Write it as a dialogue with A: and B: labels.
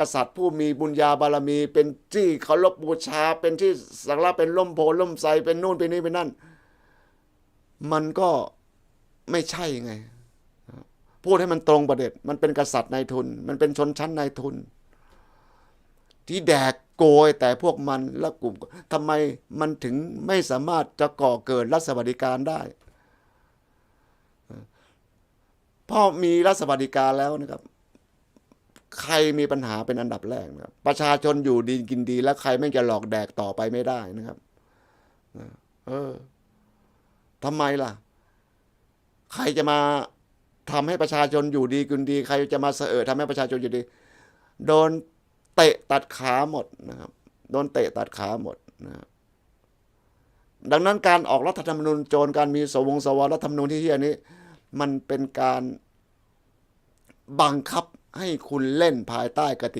A: กษัตริย์ผู้มีบุญญาบารมี เป็นที่เคารพบูชา เป็นที่สักการะเป็นล่มโพล่มไทรเป็นนู่นเป็นนี่เป็นนั่น มันก็ไม่ใช่ไง พูดให้มันตรงประเด็นมันเป็นกษัตริย์นายทุน มันเป็นชนชั้นนายทุน ที่แดกโกยแต่พวกมันและกลุ่มทำไมมันถึงไม่สามารถจะก่อเกิดรัฐสวัสดิการได้พราะมีรัฐสวัสดิการแล้วนะครับ ใครมีปัญหาเป็นอันดับแรกนะครับ ประชาชนอยู่ดีกินดี แล้วใครไม่จะหลอกแดกต่อไปไม่ได้นะครับเออทำไมล่ะ ใครจะมาทำให้ประชาชนอยู่ดีกินดี ใครจะมาเสอทำให้ประชาชนอยู่ดี โดนเตะตัดขาหมดนะครับ โดนเตะตัดขาหมดนะครับดังนั้นการออกรัฐธรรมนูญโจรการมีสวงสวรัฐธรรมนูญที่เฮียนี้ มันเป็นการบังคับ ให้คุณเล่นภายใต้กติ